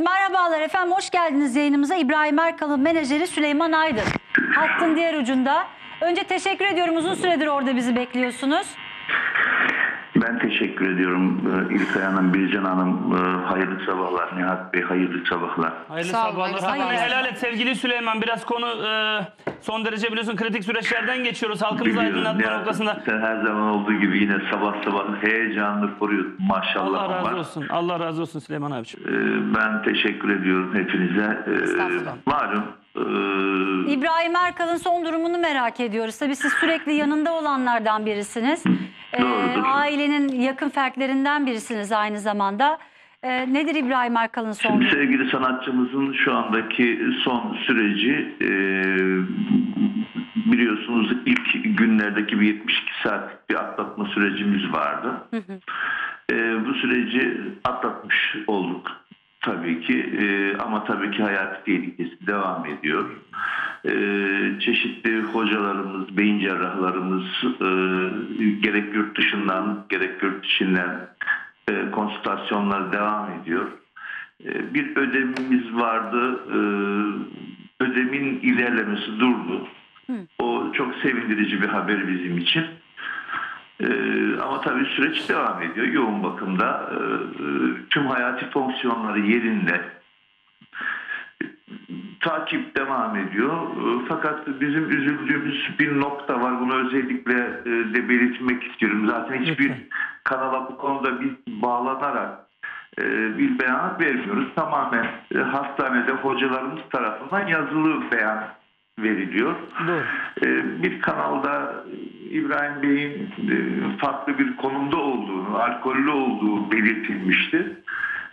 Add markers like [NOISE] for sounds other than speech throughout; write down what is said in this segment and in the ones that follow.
Merhabalar efendim hoş geldiniz yayınımıza. İbrahim Erkal'ın menajeri Süleyman Aydın. Hattın diğer ucunda. Önce teşekkür ediyorum uzun süredir orada bizi bekliyorsunuz. Ben teşekkür ediyorum Ee, İlkay Hanım, Bircan Hanım. Ee, Hayırlı sabahlar. Nihat Bey hayırlı sabahlar. Hayırlı Sağ olun, sabahlar. hayırlı Hakkını sabahlar. helal et sevgili Süleyman. Biraz konu e, son derece biliyorsun kritik süreçlerden geçiyoruz. Halkımızı Biliyorum, aydınlatma Nihat, noktasında. Sen her zaman olduğu gibi yine sabah sabah heyecanlı koruyorsun. Maşallah Allah razı var. olsun. Allah razı olsun Süleyman abiciğim. Ben teşekkür ediyorum hepinize. Estağfurullah. Malum e, İbrahim Erkal'ın son durumunu merak ediyoruz. Tabii siz sürekli yanında olanlardan birisiniz. [LAUGHS] Doğrudur. ailenin yakın fertlerinden birisiniz aynı zamanda. Ee, nedir İbrahim Erkal'ın son Şimdi sevgili sanatçımızın şu andaki son süreci e, biliyorsunuz ilk günlerdeki bir 72 saat bir atlatma sürecimiz vardı. E, bu süreci atlatmış olduk tabii ki E, ama tabii ki hayati tehlikesi devam ediyor. E, çeşitli hocalarımız, beyin cerrahlarımız e, gerek yurt dışından gerek yurt içinden e, konsültasyonlar devam ediyor. E, bir ödemimiz vardı. E, ödemin ilerlemesi durdu. O çok sevindirici bir haber bizim için. E, ama tabii süreç devam ediyor. Yoğun bakımda e, e, tüm hayati fonksiyonları yerinde. Takip devam ediyor. E, Fakat bizim üzüldüğümüz bir nokta var. Bunu özellikle e, de belirtmek istiyorum. Zaten hiçbir kanala bu konuda biz bağlanarak bir beyanat vermiyoruz. Tamamen hastanede hocalarımız tarafından yazılı beyan veriliyor. Doğru. E, Bir kanalda İbrahim Bey'in e, farklı bir konumda olduğunu, alkollü olduğu belirtilmişti.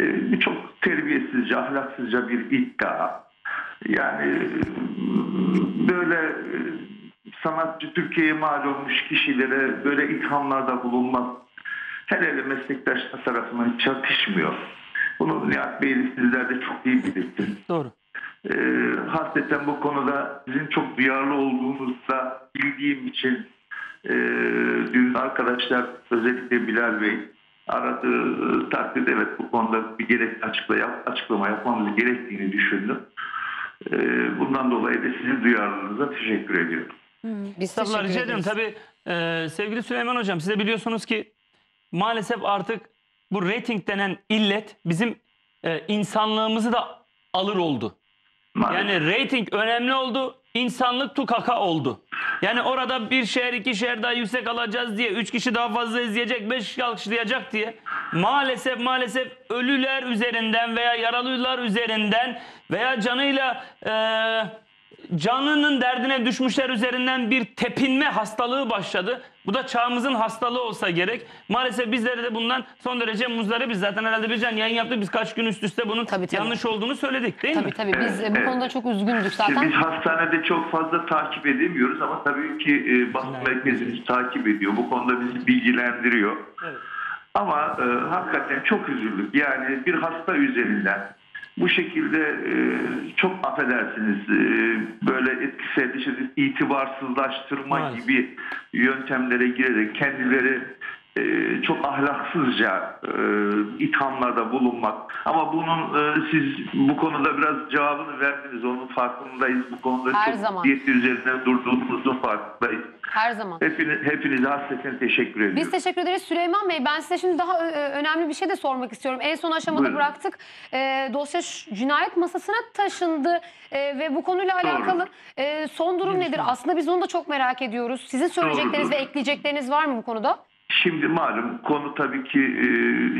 E, Bu çok terbiyesizce, ahlaksızca bir iddia. Yani e, böyle e, sanatçı Türkiye'ye mal olmuş kişilere böyle ithamlarda bulunmak hele hele meslektaşlar tarafından hiç yakışmıyor. Bunu Nihat Bey sizler de çok iyi bilirsiniz. Doğru. E, hasreten bu konuda sizin çok duyarlı olduğunuzu da bildiğim için e, dün arkadaşlar özellikle Bilal Bey aradığı e, takdirde evet bu konuda bir gerekli açıkla yap, açıklama yapmamız gerektiğini düşündüm. E, bundan dolayı da sizin duyarlılığınıza teşekkür ediyorum. Biz Estağfurullah teşekkür rica ederim. Tabii e, sevgili Süleyman hocam siz de biliyorsunuz ki maalesef artık bu rating denen illet bizim e, insanlığımızı da alır oldu. Maalesef. Yani rating önemli oldu. insanlık tukaka oldu. Yani orada bir şehir iki şehir daha yüksek alacağız diye üç kişi daha fazla izleyecek beş kişi alkışlayacak diye maalesef maalesef ölüler üzerinden veya yaralılar üzerinden veya canıyla eee canının derdine düşmüşler üzerinden bir tepinme hastalığı başladı. Bu da çağımızın hastalığı olsa gerek. Maalesef bizleri de bundan son derece muzdaribiz. Zaten herhalde bir can yayın yaptık. Biz kaç gün üst üste bunun Tabii, tabii. yanlış olduğunu söyledik değil mi? Tabii tabii biz Evet, bu evet. konuda çok üzgündük Şimdi zaten. biz hastanede çok fazla takip edemiyoruz ama tabii ki e, basın Evet. merkezimiz takip ediyor. Bu konuda bizi bilgilendiriyor. Evet. Ama e, hakikaten çok üzüldük. Yani bir hasta üzerinden bu şekilde e, çok affedersiniz e, böyle etkisel işte itibarsızlaştırma Maalesef. gibi yöntemlere girerek kendileri e, çok ahlaksızca e, ithamlarda bulunmak. Ama bunun e, siz bu konuda biraz cevabını verdiniz. Onun farkındayız. Bu konuda Her çok zaman. diyeti üzerinden durduğumuzun farkındayız. Her zaman. Hepiniz, hepinize hasreten teşekkür ediyorum. Biz teşekkür ederiz Süleyman Bey. Ben size şimdi daha önemli bir şey de sormak istiyorum. En son aşamada Buyurun. bıraktık. Ee, dosya cinayet masasına taşındı Ee, ve bu konuyla Doğru. alakalı e, son durum nedir? Aslında biz onu da çok merak ediyoruz. Sizin söyleyecekleriniz Doğrudur. ve ekleyecekleriniz var mı bu konuda? Şimdi malum konu tabii ki e,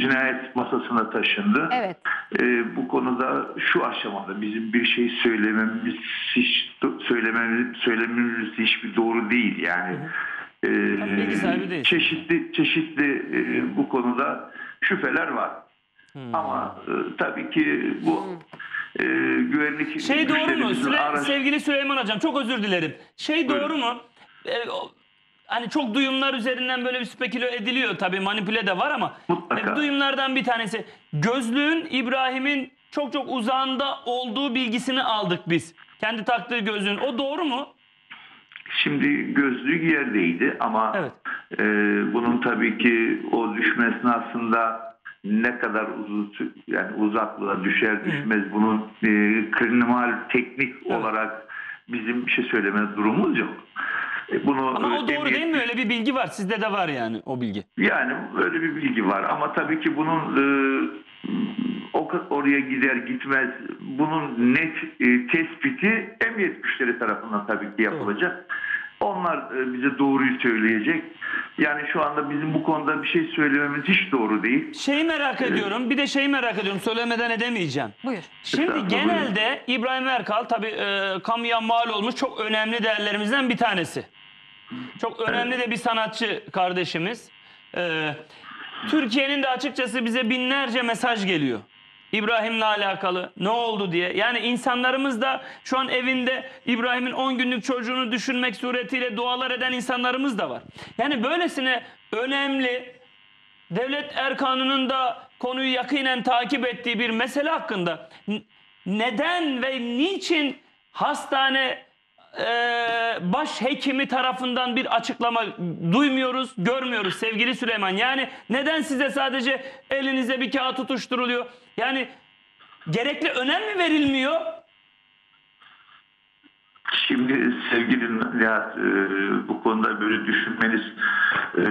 cinayet masasına taşındı. Evet. E, bu konuda şu aşamada bizim bir şey söylememiz hiç söylememiz, söylememiz hiçbir doğru değil yani. E, değilsin. çeşitli çeşitli e, bu konuda şüpheler var. Hmm. Ama e, tabii ki bu e, güvenlik Şey doğru mu? Süle- araç- Sevgili Süleyman Hocam çok özür dilerim. Şey Buyurun. doğru mu? O- hani çok duyumlar üzerinden böyle bir speküle ediliyor tabii manipüle de var ama Mutlaka. duyumlardan bir tanesi gözlüğün İbrahim'in çok çok uzağında olduğu bilgisini aldık biz. Kendi taktığı gözlüğün. O doğru mu? Şimdi gözlük yerdeydi ama Evet. e, bunun tabii ki o düşme esnasında ne kadar uzun yani uzaklığa düşer düşmez bunun e, kriminal teknik olarak bizim bir şey söyleme durumumuz yok. E, bunu Ama o e, doğru emniyet- değil mi? Öyle bir bilgi var. Sizde de var yani o bilgi. yani öyle bir bilgi var ama tabii ki bunun e, o oraya gider gitmez bunun net e, tespiti emniyet güçleri tarafından tabii ki yapılacak. Onlar e, bize doğruyu söyleyecek. Yani şu anda bizim bu konuda bir şey söylememiz hiç doğru değil. Şeyi merak ediyorum. Bir de şeyi merak ediyorum. Söylemeden edemeyeceğim. Buyur. Şimdi Estağfurullah, genelde İbrahim Erkal tabii e, kamuya mal olmuş çok önemli değerlerimizden bir tanesi. Çok önemli de bir sanatçı kardeşimiz. E, Türkiye'nin de açıkçası bize binlerce mesaj geliyor. İbrahim'le alakalı ne oldu diye. Yani insanlarımız da şu an evinde İbrahim'in 10 günlük çocuğunu düşünmek suretiyle dualar eden insanlarımız da var. Yani böylesine önemli devlet erkanının da konuyu yakinen takip ettiği bir mesele hakkında neden ve niçin hastane e, baş hekimi tarafından bir açıklama duymuyoruz, görmüyoruz sevgili Süleyman. Yani neden size sadece elinize bir kağıt tutuşturuluyor? Yani gerekli önem mi verilmiyor? Şimdi sevgili Nihat e, bu konuda böyle düşünmeniz e,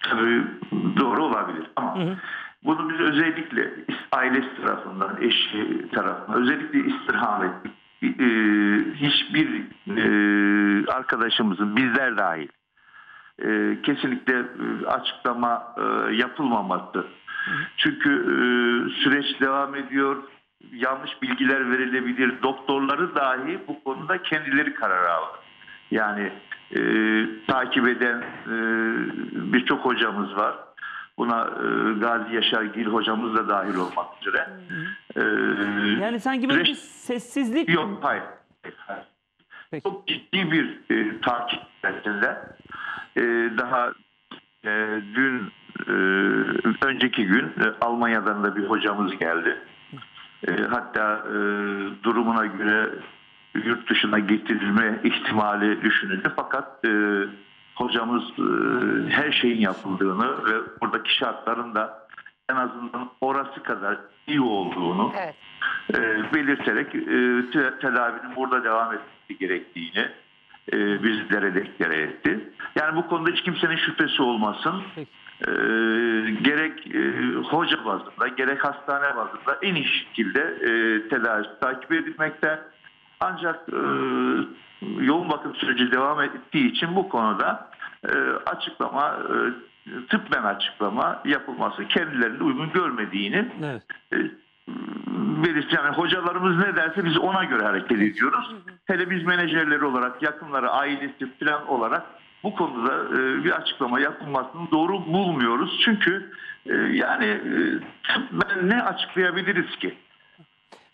tabii doğru olabilir ama bunu biz özellikle ailesi tarafından, eşi tarafından özellikle istirham ettik. E, hiçbir e, arkadaşımızın bizler dahil e, kesinlikle e, açıklama e, yapılmaması. Çünkü e, süreç devam ediyor. Yanlış bilgiler verilebilir. Doktorları dahi bu konuda kendileri karar aldı. Yani e, takip eden e, birçok hocamız var. Buna e, Gazi Yaşar Gil hocamız da dahil olmak üzere. E, Yani sanki böyle bir sessizlik Yok hayır. hayır. Peki. Çok ciddi bir e, takip içerisinde. E, daha e, dün e, önceki gün e, Almanya'dan da bir hocamız geldi. E, hatta e, durumuna göre yurt dışına getirilme ihtimali düşünüldü. Fakat e, hocamız e, her şeyin yapıldığını ve buradaki şartların da en azından orası kadar iyi olduğunu Evet. e, belirterek e, te- tedavinin burada devam etmesi gerektiğini bizlere deklare etti. Yani bu konuda hiç kimsenin şüphesi olmasın. Peki. E, gerek e, hoca bazında gerek hastane bazında en iyi şekilde e, tedavisi takip edilmekte. Ancak e, yoğun bakım süreci devam ettiği için bu konuda e, açıklama e, tıbben açıklama yapılması kendilerinde uygun görmediğini Evet. e. Yani hocalarımız ne derse biz ona göre hareket ediyoruz. Hele biz menajerleri olarak, yakınları, ailesi falan olarak bu konuda bir açıklama yapılmasını doğru bulmuyoruz. Çünkü yani ben ne açıklayabiliriz ki?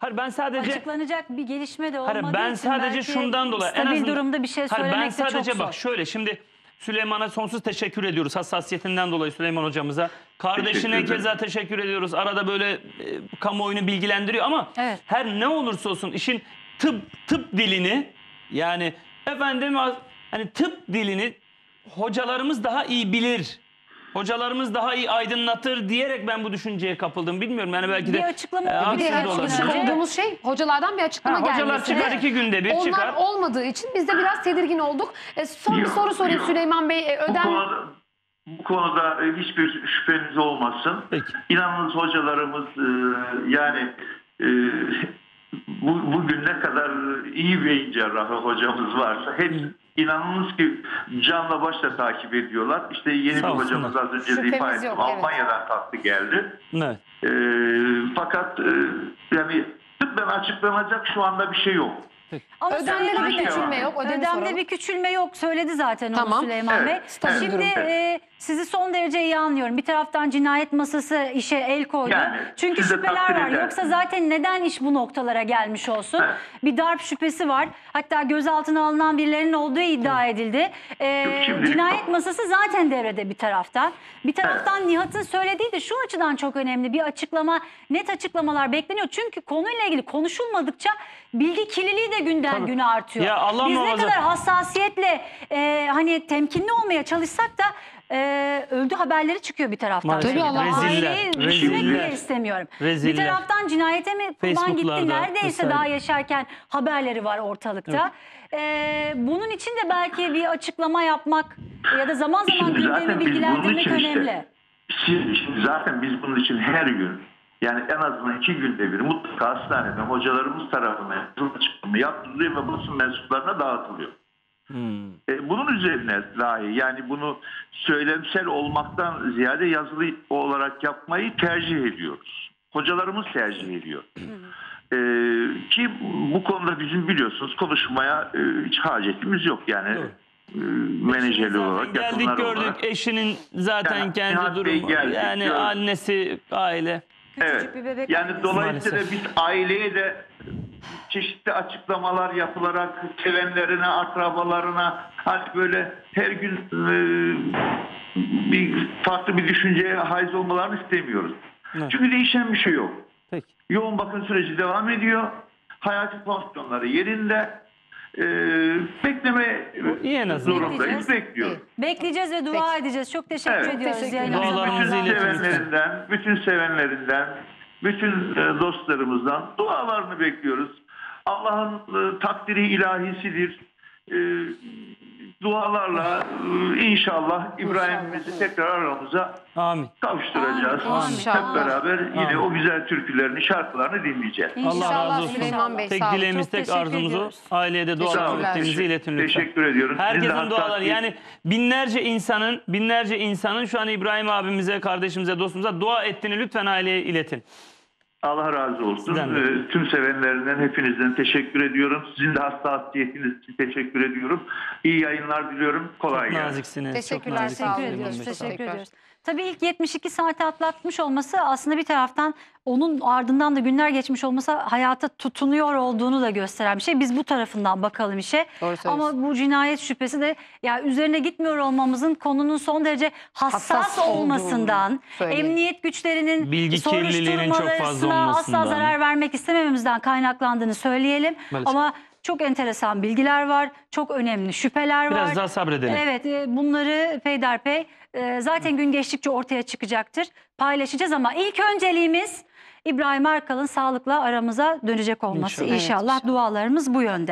Hayır ben sadece Açıklanacak bir gelişme de olmadığı Hayır, ben için sadece belki şundan dolayı en azından- durumda bir şey Hayır, söylemek ben de çok sadece zor. bak şöyle şimdi Süleyman'a sonsuz teşekkür ediyoruz hassasiyetinden dolayı Süleyman hocamıza. Kardeşine Teşekkür keza teşekkür ediyoruz. Arada böyle e, kamuoyunu bilgilendiriyor ama Evet. her ne olursa olsun işin tıp tıp dilini yani efendim hani tıp dilini hocalarımız daha iyi bilir. Hocalarımız daha iyi aydınlatır diyerek ben bu düşünceye kapıldım. Bilmiyorum yani belki de Bir açıklama e. Bir de olabilir. olduğumuz şey hocalardan bir açıklama Ha, hocalar gelmesi. çıkar iki günde bir Onlar çıkar. olmadığı için biz de biraz tedirgin olduk. E, son bir Yok, soru sorayım yok. Süleyman Bey. E, Bu ödem konuda, bu konuda e, hiçbir şüpheniz olmasın. Peki. İnanınız hocalarımız e, yani e, bu, bugün ne kadar iyi bir cerrahı hocamız varsa hep inanınız ki canla başla takip ediyorlar. İşte yeni Sağ bir olsunlar. hocamız az önce de Şüphemiz ifade ettim. yok, evet. Almanya'dan kalktı geldi. Evet. E, fakat e, yani tıbben açıklanacak şu anda bir şey yok. Ama ödemde bir küçülme yok. Ödemi Ödemde bir küçülme yok. Söyledi zaten Tamam. onu Süleyman Evet. Bey. Stabil Şimdi durum. e, sizi son derece iyi anlıyorum. Bir taraftan cinayet masası işe el koydu. Yani Çünkü şüpheler var. edersiniz. Yoksa zaten neden iş bu noktalara gelmiş olsun? Evet. Bir darp şüphesi var. Hatta gözaltına alınan birilerinin olduğu iddia edildi. E, Yok, cinayet yok. masası zaten devrede bir taraftan. Bir taraftan Nihat'ın söylediği de şu açıdan çok önemli. Bir açıklama, net açıklamalar bekleniyor. Çünkü konuyla ilgili konuşulmadıkça bilgi kirliliği de günden Tabii. güne artıyor. Ya Allah Biz ne kadar hassasiyetle e, hani temkinli olmaya çalışsak da e, öldü haberleri çıkıyor bir taraftan. Maalesef. Tabii Allah- Reziller, Aileyi düşünmek reziller. bile istemiyorum. Reziller. Bir taraftan cinayete mi kurban gitti neredeyse vesaire. daha yaşarken haberleri var ortalıkta. E, bunun için de belki bir açıklama yapmak ya da zaman zaman Şimdi gündemi zaten biz bunun bilgilendirmek için işte- önemli. Şimdi, zaten biz bunun için her gün yani en azından iki günde bir mutlaka hastaneden hocalarımız tarafından yazılı açıklama yaptırılıyor ve basın mensuplarına dağıtılıyor. Hmm. E, bunun üzerine dahi yani bunu söylemsel olmaktan ziyade yazılı olarak yapmayı tercih ediyoruz. Hocalarımız tercih ediyor. E, ki bu konuda bizim biliyorsunuz konuşmaya e, hiç hacetimiz yok yani. Doğru. E, menajeri olarak, Geldik gördük olarak. eşinin zaten Yani kendi durumu. geldi, yani gördük. annesi, aile. Küçücük Evet. bir bebek Yani dolayısıyla Maalesef. biz aileye de çeşitli açıklamalar yapılarak sevenlerine, akrabalarına hani böyle her gün e, bir farklı bir düşünceye haiz olmalarını istemiyoruz. Evet. Çünkü değişen bir şey yok. Peki. Yoğun bakım süreci devam ediyor. Hayati fonksiyonları yerinde. E, bekleme iyi en azından. zorundayız. Bekliyoruz. Bekleyeceğiz ve dua edeceğiz. Çok teşekkür Evet. ediyoruz. Teşekkür yayınımıza bütün sevenlerinden, bütün sevenlerinden, bütün e, dostlarımızdan dualarını bekliyoruz. Allah'ın e, takdiri ilahisidir. Dualarla e, inşallah İbrahim'imizi tekrar aramıza Amin. kavuşturacağız. Amin. Hep beraber yine Amin. o güzel türkülerini, şarkılarını dinleyeceğiz. Allah İnşallah razı olsun. Süleyman Bey, tek dileğimiz, tek ediyoruz. aileye de dualar ettiğinizi iletin lütfen. Teşekkür ediyorum. Herkesin duaları yani binlerce insanın binlerce insanın şu an İbrahim abimize, kardeşimize, dostumuza dua ettiğini lütfen aileye iletin. Allah razı olsun. Sizden de. Ee, tüm sevenlerinden hepinizden teşekkür ediyorum. Sizin de hassasiyetiniz için teşekkür ediyorum. İyi yayınlar diliyorum. Kolay Çok gelsin. naziksiniz. Teşekkürler, çok naziksiniz. Teşekkür ediyoruz. Teşekkür ediyoruz. Tabii ilk 72 saati atlatmış olması aslında bir taraftan onun ardından da günler geçmiş olması hayata tutunuyor olduğunu da gösteren bir şey. Biz bu tarafından bakalım işe. Doğru. Ama bu cinayet şüphesi de ya üzerine gitmiyor olmamızın konunun son derece hassas, Hassas olmasından, emniyet güçlerinin Bilgi kirliliğinin çok fazla soruşturmalarına asla zarar vermek istemememizden kaynaklandığını söyleyelim. Maalesef. Ama çok enteresan bilgiler var, çok önemli şüpheler var. Biraz daha sabredelim. Evet e, bunları peyderpey e, zaten gün geçtikçe ortaya çıkacaktır. Paylaşacağız ama ilk önceliğimiz İbrahim Erkal'ın sağlıkla aramıza dönecek olması. İnşallah. İnşallah, Evet, dualarımız bu yönde.